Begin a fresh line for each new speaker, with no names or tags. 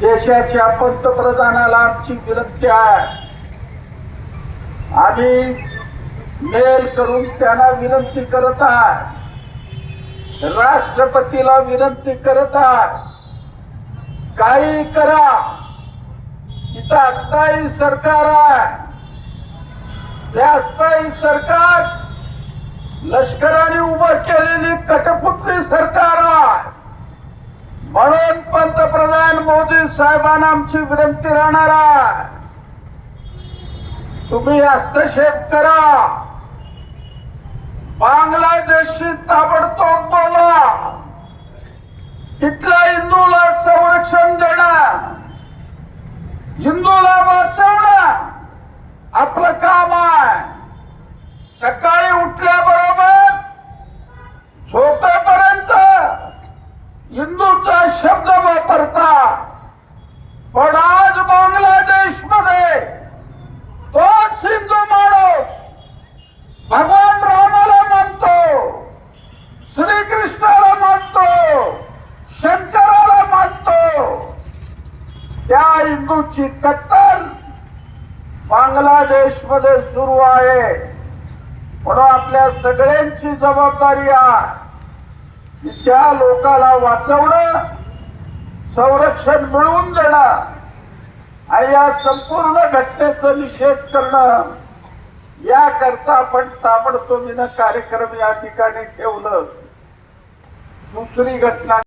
देशाच्या पंतप्रधानाला आमची विनंती आहे. आम्ही मेल करून त्यांना विनंती करत आहे राष्ट्रपतीला विनंती करत आहे काही करा. इथं अस्थायी सरकार आहे. हे अस्थायी सरकार लष्कराने उभं केलेली कटपुतली सरकार आहे म्हणून पंतप्रधान मोदी साहेबांना आमची विनंती राहणार आहे. तुम्ही हस्तक्षेप करा. बांगलादेशशी ताबडतोब बोला. तिथल्या हिंदूला संरक्षण देणार हिंदूला वाचवणं. आपलं काम आहे. हिंदूचा शब्द वापरता. पण आज बांगलादेशमध्ये तोच हिंदू माणूस भगवान रामाला मानतो श्रीकृष्णाला मानतो शंकराला मानतो. त्या हिंदूची कत्तल बांगलादेशमध्ये सुरू आहे. म्हणून आपल्या सगळ्यांची जबाबदारी आहे. त्या लोकाला वाचवणं संरक्षण मिळवून देणं आणि या संपूर्ण घटनेचा निषेध करणं याकरता आपण ताबडतोबीनं कार्यक्रम या ठिकाणी ठेवलं. दुसरी घटना